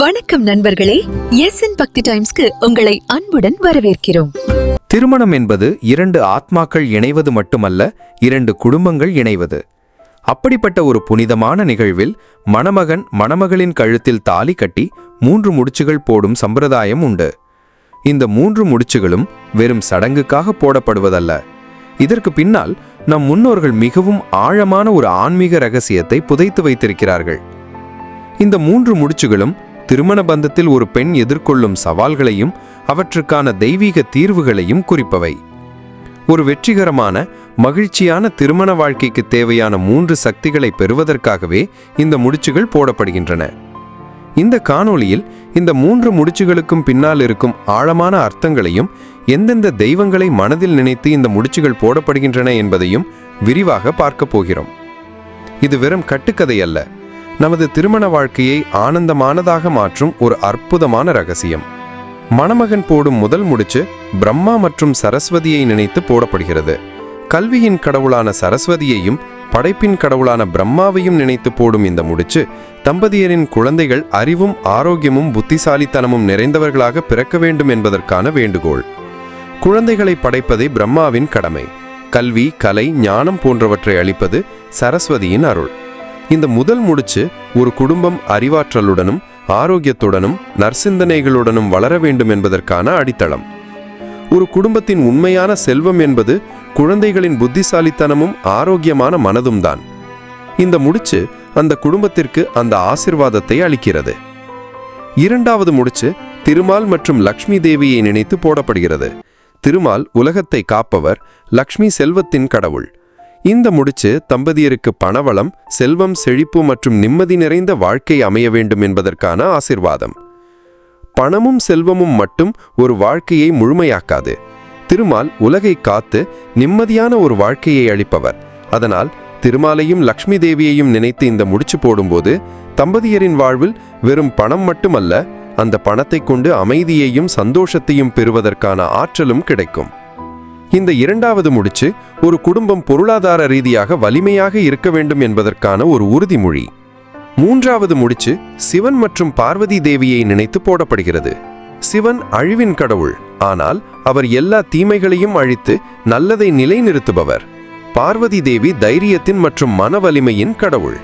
வணக்கம் நண்பர்களே. S N பக்தி டைம்ஸ்க்கு உங்களை அன்புடன் வரவேற்கிறோம். திருமணம் என்பது இரண்டு ஆத்மாக்கள் இணைவது மட்டுமல்ல இரண்டு குடும்பங்கள் இணைவது. அப்படிப்பட்ட ஒரு புனிதமான நிகழ்வில் மணமகன் மணமகளின் கழுத்தில் தாலி கட்டி மூன்று முடிச்சுகள் போடும் சம்பிரதாயம் உண்டு. இந்த மூன்று முடிச்சுகளும் வெறும் சடங்குக்காக போடப்படுவதல்ல. இதற்கு பின்னால் நம் முன்னோர்கள் மிகவும் ஆழமான ஒரு ஆன்மீக ரகசியத்தை புதைத்து வைத்திருக்கிறார்கள். இந்த மூன்று முடிச்சுகளும் திருமண பந்தத்தில் ஒரு பெண் எதிர்கொள்ளும் சவால்களையும் அவற்றுக்கான தெய்வீக தீர்வுகளையும் குறிப்பவை. ஒரு வெற்றிகரமான மகிழ்ச்சியான திருமண வாழ்க்கைக்கு தேவையான மூன்று சக்திகளை பெறுவதற்காகவே இந்த முடிச்சுகள் போடப்படுகின்றன. இந்த காணொளியில் இந்த மூன்று முடிச்சுகளுக்கும் பின்னால் இருக்கும் ஆழமான அர்த்தங்களையும் எந்தெந்த தெய்வங்களை மனதில் நினைத்து இந்த முடிச்சுகள் போடப்படுகின்றன என்பதையும் விரிவாக பார்க்கப் போகிறோம். இது வெறும் கட்டுக்கதை அல்ல. நமது திருமண வாழ்க்கையை ஆனந்தமானதாக மாற்றும் ஒரு அற்புதமான ரகசியம். மணமகன் போடும் முதல் முடிச்சு பிரம்மா மற்றும் சரஸ்வதியை நினைத்து போடப்படுகிறது. கல்வியின் கடவுளான சரஸ்வதியையும் படைப்பின் கடவுளான பிரம்மாவையும் நினைத்து போடும் இந்த முடிச்சு தம்பதியரின் குழந்தைகள் அறிவும் ஆரோக்கியமும் புத்திசாலித்தனமும் நிறைந்தவர்களாக பிறக்க வேண்டும் என்பதற்கான வேண்டுகோள். குழந்தைகளை படைப்பதே பிரம்மாவின் கடமை. கல்வி கலை ஞானம் போன்றவற்றை அளிப்பது சரஸ்வதியின் அருள். இந்த முதல் முடிச்சு ஒரு குடும்பம் அறிவாற்றலுடனும் ஆரோக்கியத்துடனும் நற்சிந்தனைகளுடனும் வளர வேண்டும் என்பதற்கான அடித்தளம். ஒரு குடும்பத்தின் உண்மையான செல்வம் என்பது குழந்தைகளின் புத்திசாலித்தனமும் ஆரோக்கியமான மனதும் தான். இந்த முடிச்சு அந்த குடும்பத்திற்கு அந்த ஆசிர்வாதத்தை அளிக்கிறது. இரண்டாவது முடிச்சு திருமால் மற்றும் லக்ஷ்மி தேவியை நினைத்து போடப்படுகிறது. திருமால் உலகத்தை காப்பவர் லக்ஷ்மி செல்வத்தின் கடவுள். இந்த முடிச்சு தம்பதியருக்கு பணவளம் செல்வம் செழிப்பு மற்றும் நிம்மதி நிறைந்த வாழ்க்கை அமைய வேண்டும் என்பதற்கான ஆசிர்வாதம். பணமும் செல்வமும் மட்டும் ஒரு வாழ்க்கையை முழுமையாக்காது. திருமால் உலகை காத்து நிம்மதியான ஒரு வாழ்க்கையை அளிப்பவர். அதனால் திருமாலையும் லக்ஷ்மி தேவியையும் நினைத்து இந்த முடிச்சு போடும்போது தம்பதியரின் வாழ்வில் வெறும் பணம் மட்டுமல்ல அந்த பணத்தை கொண்டு அமைதியையும் சந்தோஷத்தையும் பெறுவதற்கான ஆற்றலும் கிடைக்கும். இந்த இரண்டாவது முடிச்சு ஒரு குடும்பம் பொருளாதார ரீதியாக வலிமையாக இருக்க வேண்டும் என்பதற்கான ஒரு உறுதிமொழி. மூன்றாவது முடிச்சு சிவன் மற்றும் பார்வதி தேவியை நினைத்து போடப்படுகிறது. சிவன் அழிவின் கடவுள் ஆனால் அவர் எல்லா தீமைகளையும் அழித்து நல்லதை நிலைநிறுத்துபவர். பார்வதி தேவி தைரியத்தின் மற்றும் மன வலிமையின் கடவுள்.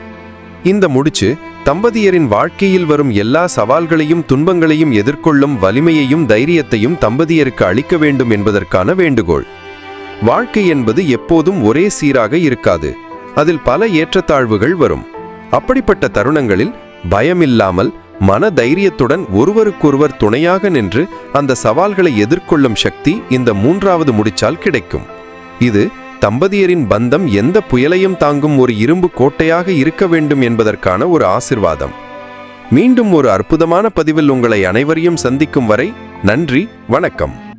இந்த முடிச்சு தம்பதியரின் வாழ்க்கையில் வரும் எல்லா சவால்களையும் துன்பங்களையும் எதிர்கொள்ளும் வலிமையையும் தைரியத்தையும் தம்பதியருக்கு அளிக்க வேண்டும் என்பதற்கான வேண்டுகோள். வாழ்க்கை என்பது எப்போதும் ஒரே சீராக இருக்காது. அதில் பல ஏற்றத்தாழ்வுகள் வரும். அப்படிப்பட்ட தருணங்களில் பயமில்லாமல் மன தைரியத்துடன் ஒருவருக்கொருவர் துணையாக நின்று அந்த சவால்களை எதிர்கொள்ளும் சக்தி இந்த மூன்றாவது முடிச்சால் கிடைக்கும். இது தம்பதியரின் பந்தம் எந்த புயலையும் தாங்கும் ஒரு இரும்பு கோட்டையாக இருக்க வேண்டும் என்பதற்கான ஒரு ஆசிர்வாதம். மீண்டும் ஒரு அற்புதமான பதிவில் உங்களை அனைவரையும் சந்திக்கும் வரை நன்றி வணக்கம்.